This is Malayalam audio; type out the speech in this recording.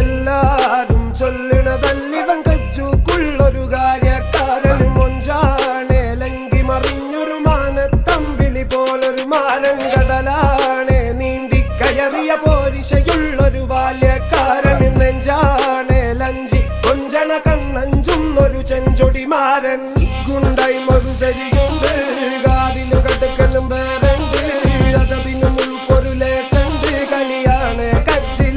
എല്ലാരും ചൊല്ലിടതല്ലിവൻ കച്ചൂക്കുള്ളൊരു കാര്യക്കാരൻ മൊഞ്ചാണേലെങ്കി മറിഞ്ഞൊരു മാനത്തമ്പിളി പോലൊരു മാനൻ കടലാണേ നീന്തി കയറിയ പോരിശയുള്ളൊരു ബാല്യക്കാരൻ നെഞ്ചാണേ ലഞ്ചി കൊഞ്ചണ കണ്ണഞ്ചും ഒരു ചെഞ്ചൊടിമാരൻ ഗുണ്ടൈമൊരു ശരീരം പറച്ചിൽ